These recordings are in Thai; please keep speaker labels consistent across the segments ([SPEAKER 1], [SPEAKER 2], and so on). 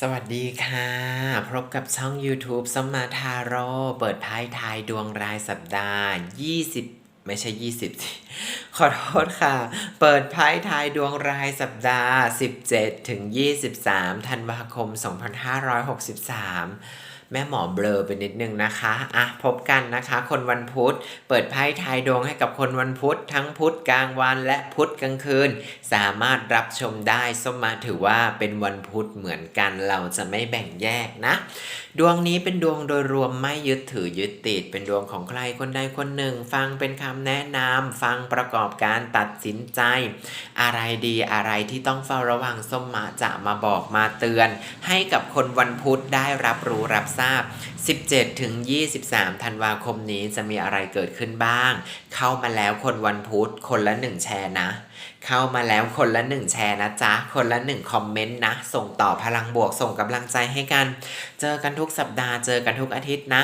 [SPEAKER 1] สวัสดีค่ะ พบกับช่อง YouTube สมมาทาโร่เปิดไพ่ทายดวงรายสัปดาห์ 20 ไม่ใช่ 20สิขอโทษค่ะ เปิดไพ่ทายดวงรายสัปดาห์ 17 ถึง 23 ธันวาคม 2563 แม่หมอเบลอไปนิดนึงนะคะอะพบกันนะคะ คนวันพุธเปิดไพ่ทายดวงให้กับคนวันพุธทั้งพุธกลางวันและพุธกลางคืน สามารถรับชมได้ส้มมาถือว่าเป็นวันพุธเหมือนกันเราจะไม่แบ่งแยกนะ ดวงนี้เป็นดวงโดยรวมไม่ยึดถือยึดติด เป็นดวงของใครคนใดคนหนึ่ง ฟังเป็นคำแนะนำฟังประกอบการตัดสินใจ อะไรดีอะไรที่ต้องเฝ้าระวังส้มมาจะมาบอกมาเตือน ให้กับคนวันพุธได้รับรู้รับทราบ17ถึง23 ธันวาคมนี้จะมีอะไรเกิดขึ้นบ้าง เข้ามาแล้วคนวันพุธคนละหนึ่งแชร์นะ เข้ามาแล้วคนละหนึ่งแชร์นะจ๊ะ คนละหนึ่งคอมเมนต์นะ ส่งต่อพลังบวกส่งกำลังใจให้กัน เจอกันทุกสัปดาห์เจอกันทุกอาทิตย์นะ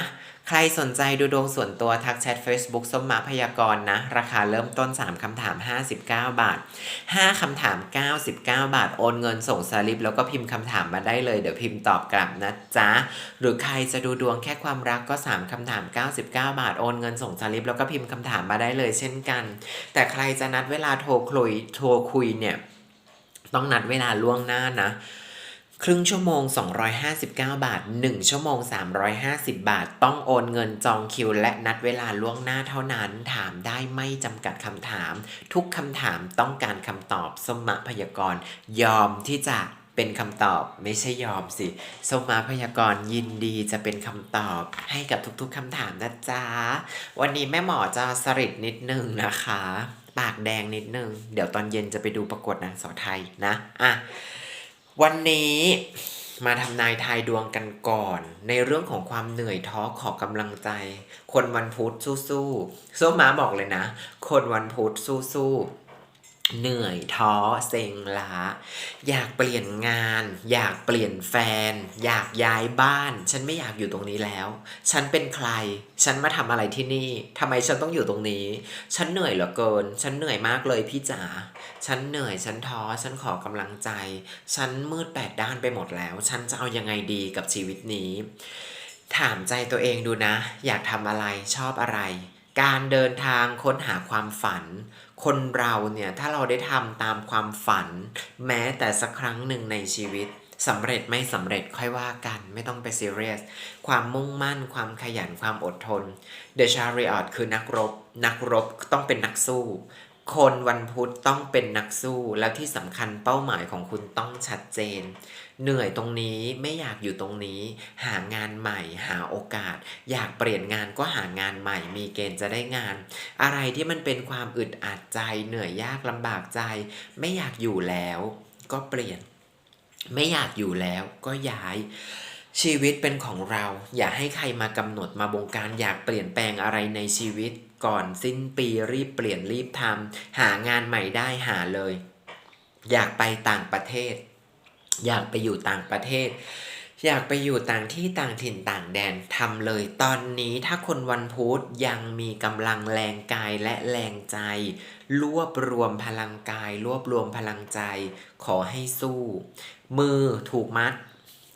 [SPEAKER 1] ใครสนใจดูดวงส่วนตัวทักแชท Facebook ส้มมาพยากรณ์นะ ราคาเริ่มต้น 3คำถาม 59 บาท 5คำถาม 99 บาท โอนเงินส่งสลิป แล้วก็พิมพ์คำถามมาได้เลย เดี๋ยวพิมพ์ตอบกลับนะจ๊ะ หรือใครจะดูดวงแค่ความรักก็ 3คำถาม 99 บาท โอนเงินส่งสลิป แล้วก็พิมพ์คำถามมาได้เลยเช่นกัน แต่ใครจะนัดเวลาโทรคุยโทรคุยเนี่ยต้องนัดเวลาล่วงหน้านะ ครึ่งชั่วโมง 259 บาท 1 ชั่วโมง 350 บาท ต้องโอนเงินจองคิว และนัดเวลาล่วงหน้าเท่านั้น ถามได้ไม่จำกัดคำถาม ทุกคำถามต้องการคำตอบ สมะพยากรณ์ยอมที่จะเป็นคำตอบไม่ใช่ยอมสิสมาพยากรณ์ยินดีจะเป็นคำตอบให้กับทุกๆคำถามนะจ๊ะ วันนี้แม่หมอจะสริดนิดนึงนะคะ ปากแดงนิดนึง เดี๋ยวตอนเย็นจะไปดูประกวดนางสาวไทยนะ อะ วันนี้มาทำนายทายดวงกันก่อน ในเรื่องของความเหนื่อยท้อขอกำลังใจ คนวันพุธสู้ๆส้มม้าบอกเลยนะ คนวันพุธสู้ๆ เหนื่อยท้อเซ็งล้า อยากเปลี่ยนงาน อยากเปลี่ยนแฟน อยากย้ายบ้าน ฉันไม่อยากอยู่ตรงนี้แล้ว ฉันเป็นใคร ฉันมาทำอะไรที่นี่ทำไมฉันต้องอยู่ตรงนี้ ฉันเหนื่อยเหลือเกิน ฉันเหนื่อยมากเลยพี่จ๋าฉันเหนื่อยฉันท้อฉันขอกำลังใจ ฉันมืดแปดด้านไปหมดแล้ว ฉันจะเอายังไงดีกับชีวิตนี้ ถามใจตัวเองดูนะ อยากทำอะไรชอบอะไร การเดินทางค้นหาความฝัน คนเราเนี่ยถ้าเราได้ทำตามความฝัน แม้แต่สักครั้งหนึ่งในชีวิตสำเร็จไม่สำเร็จค่อยว่ากันไม่ต้องไปซีเรียส ความมุ่งมั่น ความขยันความอดทน The Chariot คือนักรบ นักรบต้องเป็นนักสู้ คนวันพุธต้องเป็นนักสู้ แล้วที่สำคัญเป้าหมายของคุณต้องชัดเจน เหนื่อยตรงนี้ไม่อยากอยู่ตรงนี้ หางานใหม่ หาโอกาส อยากเปลี่ยนงานก็หางานใหม่ มีเกณฑ์จะได้งาน อะไรที่มันเป็นความอึดอัดใจ เหนื่อยยากลำบากใจ ไม่อยากอยู่แล้ว ก็เปลี่ยน ไม่อยากอยู่แล้วก็ย้ายชีวิตเป็นของเราอย่าให้ใครมากำหนดมาบงการอยากเปลี่ยนแปลงอะไรในชีวิต ก่อนสิ้นปีรีบเปลี่ยนรีบทำหางานใหม่ได้หาเลย อยากไปต่างประเทศ อยากไปอยู่ต่างประเทศ อยากไปอยู่ต่างที่ต่างถิ่นต่างแดนทำเลย ตอนนี้ถ้าคนวันพุธยังมีกำลังแรงกายและแรงใจ รวบรวมพลังกาย รวบรวมพลังใจ ขอให้สู้ มือถูกมัด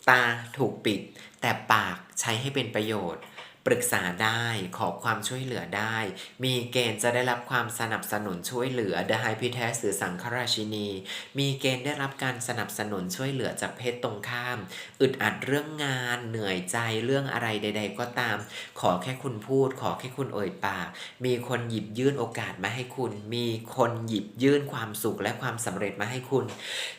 [SPEAKER 1] ตาถูกปิด แต่ปากใช้ให้เป็นประโยชน์ ปรึกษาได้ขอความช่วยเหลือได้ มีเกณฑ์จะได้รับความสนับสนุนช่วยเหลือ The High p r i e s t หรือสังฆราชินี มีเกณฑ์ได้รับการสนับสนุนช่วยเหลือจากเพศตรงข้าม อึดอัดเรื่องงานเหนื่อยใจเรื่องอะไรใด ๆ ก็ตาม ขอแค่คุณพูด ขอแค่คุณเอ่ยปาก มีคนหยิบยื่นโอกาสมาให้คุณ มีคนหยิบยื่นความสุขและความสำเร็จมาให้คุณ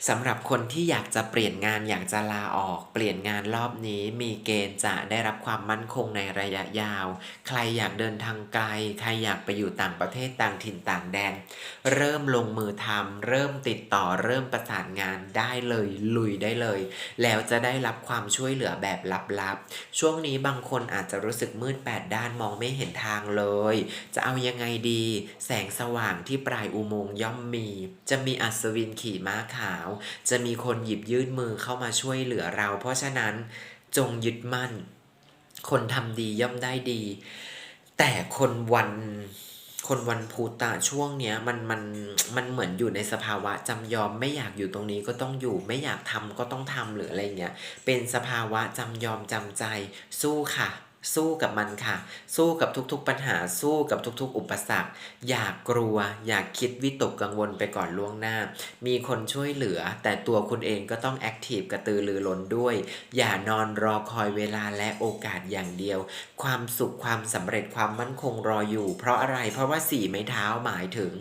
[SPEAKER 1] สำหรับคนที่อยากจะเปลี่ยนงานอยากจะลาออก เปลี่ยนงานรอบนี้ มีเกณฑ์จะได้รับความมั่นคงในระยะยาว ใครอยากเดินทางไกล ใครอยากไปอยู่ต่างประเทศต่างถิ่นต่างแดน เริ่มลงมือทำเริ่มติดต่อเริ่มประสานงานได้เลยลุยได้เลย แล้วจะได้รับความช่วยเหลือแบบลับๆ ช่วงนี้บางคนอาจจะรู้สึกมืดแปดด้านมองไม่เห็นทางเลย จะเอายังไงดี แสงสว่างที่ปลายอุโมงค์ย่อมมี จะมีอัศวินขี่ม้าขาว จะมีคนหยิบยื่นมือเข้ามาช่วยเหลือเรา เพราะฉะนั้นจงยึดมั่น คนทำดีย่อมได้ดี แต่คนวันคนวันพุธอะช่วงเนี้ยมันมันมันเหมือนอยู่ในสภาวะจำยอมไม่อยากอยู่ตรงนี้ก็ต้องอยู่ไม่อยากทำก็ต้องทำหรืออะไรเงี้ยเป็นสภาวะจำยอมจำใจสู้ค่ะ สู้กับมันค่ะ สู้กับทุกๆปัญหาสู้กับทุกๆ อุปสรรค อย่ากกลัว อย่าคิดวิตกกังวลไปก่อนล่วงหน้า มีคนช่วยเหลือ แต่ตัวคุณเองก็ต้องแอคทีฟกระตือรือร้นด้วย อย่านอนรอคอยเวลาและโอกาสอย่างเดียว ความสุขความสำเร็จความมั่นคงรออยู่ เพราะอะไรเพราะว่าสี่ไม้เท้าหมายถึง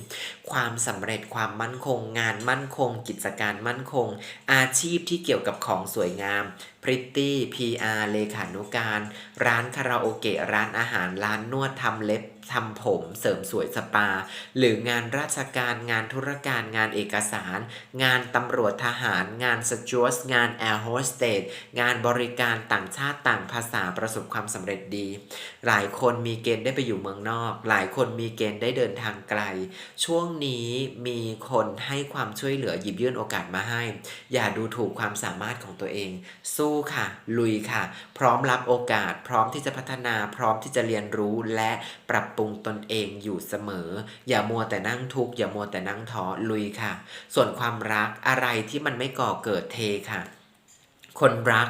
[SPEAKER 1] ความสำเร็จความมั่นคง งานมั่นคง กิจการมั่นคง อาชีพที่เกี่ยวกับของสวยงาม พริตตี้ PR เลขานุการ ร้านคาราโอเกะ ร้านอาหาร ร้านนวดทำเล็บ ทำผมเสริมสวยสปา หรืองานราชการงานธุรการงานเอกสาร งานตำรวจทหาร งานสจวตงานแอร์โฮสเตสงานบริการต่างชาติต่างภาษาประสบความสำเร็จดี หลายคนมีเกณฑ์ได้ไปอยู่เมืองนอก หลายคนมีเกณฑ์ได้เดินทางไกล ช่วงนี้มีคนให้ความช่วยเหลือหยิบยื่นโอกาสมาให้ อย่าดูถูกความสามารถของตัวเอง สู้ค่ะ ลุยค่ะ พร้อมรับโอกาส พร้อมที่จะพัฒนา พร้อมที่จะเรียนรู้และปรับปรุงตนเองอยู่เสมอ อย่ามัวแต่นั่งทุกข์อย่ามัวแต่นั่งท้อลุยค่ะ ส่วนความรักอะไรที่มันไม่ก่อเกิดเทค่ะ คนรัก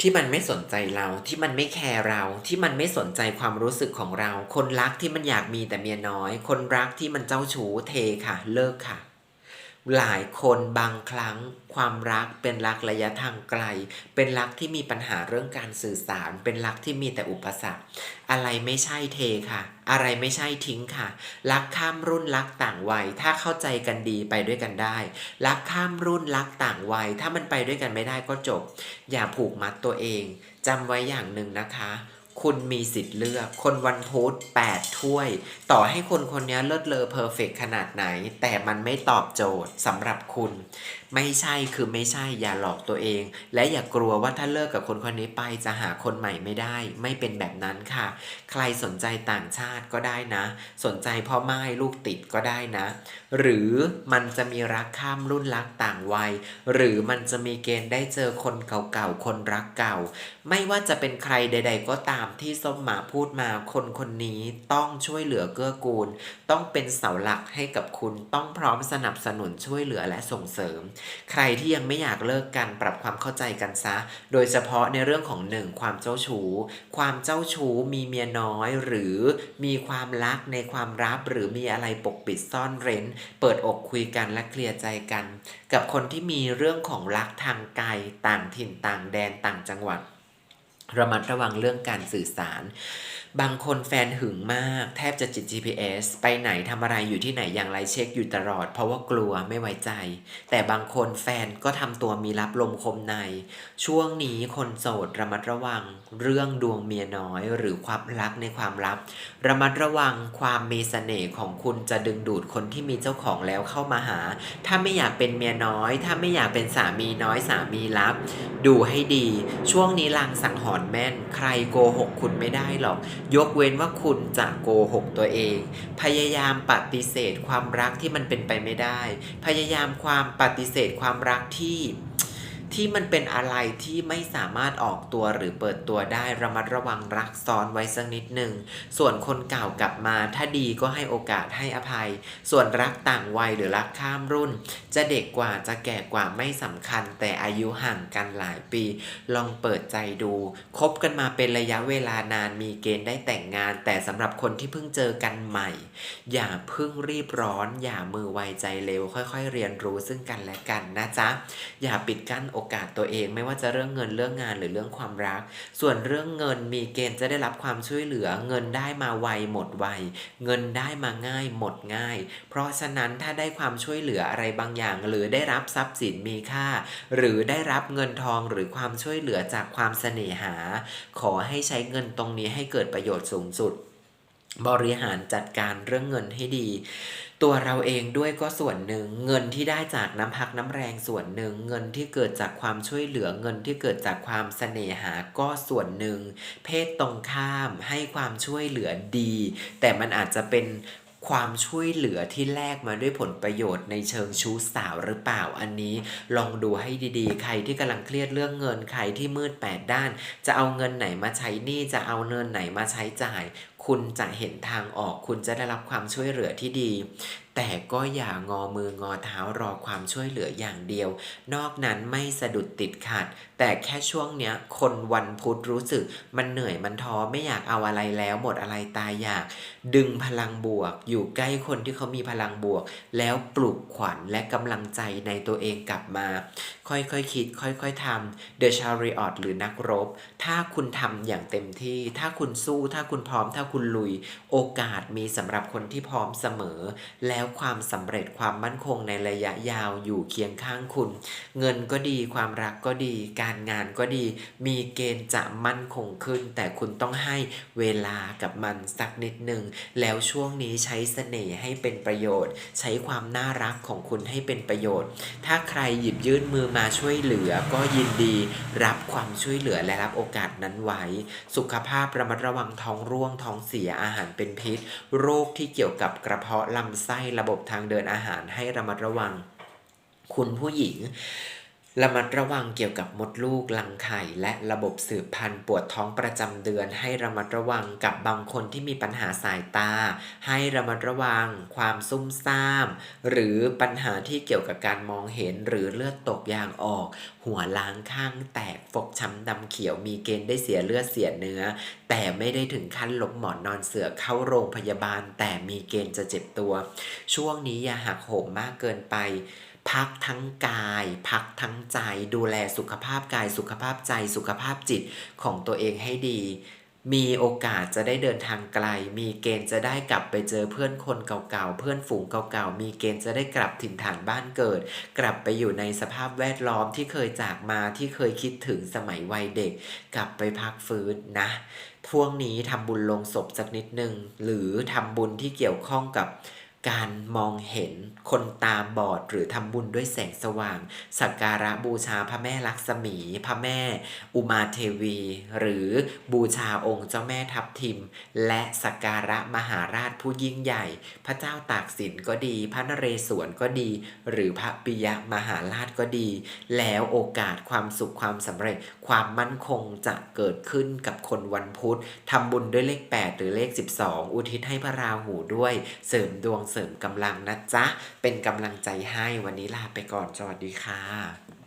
[SPEAKER 1] ที่มันไม่สนใจเราที่มันไม่แคร์เราที่มันไม่สนใจความรู้สึกของเรา คนรักที่มันอยากมีแต่เมียน้อย คนรักที่มันเจ้าชู้เทค่ะ เลิกค่ะ หลายคนบางครั้งความรักเป็นรักระยะทางไกล เป็นรักที่มีปัญหาเรื่องการสื่อสาร เป็นรักที่มีแต่อุปสรรค อะไรไม่ใช่เทค่ะ อะไรไม่ใช่ทิ้งค่ะ รักข้ามรุ่นรักต่างวัย ถ้าเข้าใจกันดีไปด้วยกันได้ รักข้ามรุ่นรักต่างวัย ถ้ามันไปด้วยกันไม่ได้ก็จบ อย่าผูกมัดตัวเองจำไว้อย่างหนึ่งนะคะ คุณมีสิทธิ์เลือก คนวันพุธ8ถ้วย ต่อให้คนคนนี้เลิศเลอเพอร์เฟกขนาดไหน แต่มันไม่ตอบโจทย์สำหรับคุณ ไม่ใช่คือไม่ใช่อย่าหลอกตัวเอง และอย่ากลัวว่าถ้าเลิกกับคนคนนี้ไปจะหาคนใหม่ไม่ได้ ไม่เป็นแบบนั้นค่ะ ใครสนใจต่างชาติก็ได้นะ สนใจพ่อไม้ลูกติดก็ได้นะ หรือมันจะมีรักข้ามรุ่นรักต่างวัย หรือมันจะมีเกณฑ์ได้เจอคนเก่าๆคนรักเก่า ไม่ว่าจะเป็นใครใด ๆ ก็ตามที่ส้มหมาพูดมาคนคนนี้ต้องช่วยเหลือเกื้อกูล ต้องเป็นเสาหลักให้กับคุณต้องพร้อมสนับสนุนช่วยเหลือและส่งเสริมใครที่ยังไม่อยากเลิกกันปรับความเข้าใจกันซะ โดยเฉพาะในเรื่องของหนึ่งความเจ้าชู้ ความเจ้าชู้มีเมียน้อย หรือมีความรักในความลับหรือมีอะไรปกปิดซ่อนเร้น เปิดอกคุยกันและเคลียร์ใจกัน กับคนที่มีเรื่องของรักทางไกลต่างถิ่นต่างแดนต่างจังหวัด ระมัดระวังเรื่องการสื่อสาร บางคนแฟนหึงมาก แทบจะจิต GPS ไปไหนทำอะไรอยู่ที่ไหนอย่างไรเช็คอยู่ตลอด เพราะว่ากลัวไม่ไว้ใจ แต่บางคนแฟนก็ทำตัวมีรับลมคมใน ช่วงนี้คนโสดระมัดระวัง เรื่องดวงเมียน้อยหรือความรักในความลับ ระมัดระวังความมีเสน่ห์ของคุณจะดึงดูดคนที่มีเจ้าของแล้วเข้ามาหา ถ้าไม่อยากเป็นเมียน้อย ถ้าไม่อยากเป็นสามีน้อยสามีลับ ดูให้ดี ช่วงนี้ลางสังหรณ์แม่น ใครโกหกคุณไม่ได้หรอกยกเว้นว่าคุณจะโกหกตัวเอง พยายามปฏิเสธความรักที่มันเป็นไปไม่ได้ พยายามความปฏิเสธความรักที่ ที่มันเป็นอะไรที่ไม่สามารถออกตัวหรือเปิดตัวได้ระมัดระวังรักซ้อนไว้สักนิดหนึ่ง ส่วนคนเก่ากลับมาถ้าดีก็ให้โอกาสให้อภัย ส่วนรักต่างวัยหรือรักข้ามรุ่น จะเด็กกว่าจะแก่กว่าไม่สำคัญ แต่อายุห่างกันหลายปี ลองเปิดใจดูคบกันมาเป็นระยะเวลานานมีเกณฑ์ได้แต่งงาน แต่สำหรับคนที่เพิ่งเจอกันใหม่ อย่าเพิ่งรีบร้อน อย่ามือไวใจเร็วค่อย ๆ เรียนรู้ซึ่งกันและกันนะจ๊ะอย่าปิดกั้นอกาสตัวเอง ไม่ว่าจะเรื่องเงินเรื่องงานหรือเรื่องความรัก ส่วนเรื่องเงินมีเกณฑ์จะได้รับความช่วยเหลือ เงินได้มาไวหมดไว เงินได้มาง่ายหมดง่าย เพราะฉะนั้นถ้าได้ความช่วยเหลืออะไรบางอย่าง หรือได้รับทรัพย์สินมีค่า หรือได้รับเงินทองหรือความช่วยเหลือจากความเสน่หา ขอให้ใช้เงินตรงนี้ให้เกิดประโยชน์สูงสุด บริหารจัดการเรื่องเงินให้ดี ตัวเราเองด้วยก็ส่วนหนึ่ง เงินที่ได้จากน้ำพักน้ำแรงส่วนหนึ่ง เงินที่เกิดจากความช่วยเหลือเงินที่เกิดจากความเสน่หาก็ส่วนหนึ่ง เพศตรงข้ามให้ความช่วยเหลือดี แต่มันอาจจะเป็นความช่วยเหลือที่แลกมาด้วยผลประโยชน์ในเชิงชู้สาวหรือเปล่าอันนี้ลองดูให้ดีๆ ใครที่กำลังเครียดเรื่องเงินใครที่มืดแปดด้าน จะเอาเงินไหนมาใช้หนี้จะเอาเงินไหนมาใช้จ่าย คุณจะเห็นทางออก คุณจะได้รับความช่วยเหลือที่ดี แต่ก็อย่างอมืองอเท้ารอความช่วยเหลืออย่างเดียว นอกนั้นไม่สะดุดติดขัดแต่แค่ช่วงเนี้ย คนวันพุธรู้สึก มันเหนื่อยมันท้อไม่อยากเอาอะไรแล้วหมดอะไรตายอยาก ดึงพลังบวก อยู่ใกล้คนที่เขามีพลังบวก แล้วปลุกขวัญและกำลังใจในตัวเองกลับมา ค่อยๆคคิด ค่อยๆทำ The Chariot หรือนักรบ ถ้าคุณทำอย่างเต็มที่ ถ้าคุณสู้ ถ้าคุณพร้อม ถ้าคุณลุย โอกาสมีสำหรับคนที่พร้อมเสมอ แล้วล้วความสำเร็จความมั่นคงในระยะยาวอยู่เคียงข้างคุณ เงินก็ดีความรักก็ดี การงานก็ดี มีเกณฑ์จะมั่นคงขึ้น แต่คุณต้องให้เวลากับมันสักนิดหนึ่งแล้วช่วงนี้ใช้เสน่ห์ให้เป็นประโยชน์ ใช้ความน่ารักของคุณให้เป็นประโยชน์ ถ้าใครหยิบยื่นมือมาช่วยเหลือก็ยินดีรับความช่วยเหลือและรับโอกาสนั้นไว้ สุขภาพระมัดระวังท้องร่วงท้องเสียอาหารเป็นพิษ โรคที่เกี่ยวกับกระเพาะลำไส้ระบบทางเดินอาหารให้ระมัดระวัง คุณผู้หญิง ระมัดระวังเกี่ยวกับมดลูกรังไข่และระบบสืบพันธุ์ปวดท้องประจำเดือน ให้ระมัดระวังกับบางคนที่มีปัญหาสายตา ให้ระมัดระวังความซุ่มซ่าม หรือปัญหาที่เกี่ยวกับการมองเห็นหรือเลือดตกยางออก หัวล้างข้างแตกฟกช้ำดำเขียวมีเกณฑ์ได้เสียเลือดเสียเนื้อ แต่ไม่ได้ถึงขั้นหลบหมอนนอนเสือเข้าโรงพยาบาล แต่มีเกณฑ์จะเจ็บตัว ช่วงนี้อย่าหักโหมมากเกินไป พักทั้งกาย พักทั้งใจ ดูแลสุขภาพกาย สุขภาพใจ สุขภาพจิตของตัวเองให้ดี มีโอกาสจะได้เดินทางไกล มีเกณฑ์จะได้กลับไปเจอเพื่อนคนเก่าๆ เพื่อนฝูงเก่าๆ มีเกณฑ์จะได้กลับถิ่นฐานบ้านเกิด กลับไปอยู่ในสภาพแวดล้อมที่เคยจากมาที่เคยคิดถึงสมัยวัยเด็ก กลับไปพักฟื้นนะช่วงนี้ทำบุญลงศพสักนิดนึงหรือทำบุญที่เกี่ยวข้องกับ การมองเห็นคนตาบอดหรือทำบุญด้วยแสงสว่าง สักการะบูชาพระแม่ลักษมี พระแม่อุมาเทวี หรือบูชาองค์เจ้าแม่ทับทิม และสักการะมหาราชผู้ยิ่งใหญ่ พระเจ้าตากสินก็ดี พระนเรศวรก็ดี หรือพระปิยมหาราชก็ดี แล้วโอกาสความสุขความสำเร็จ ความมั่นคงจะเกิดขึ้นกับคนวันพุธทำบุญด้วยเลข 8 หรือเลข 12 อุทิศให้พระราหูด้วยเสริมดวงเสริมกำลังนะจ๊ะ เป็นกำลังใจให้วันนี้ลาไปก่อนสวัสดีค่ะ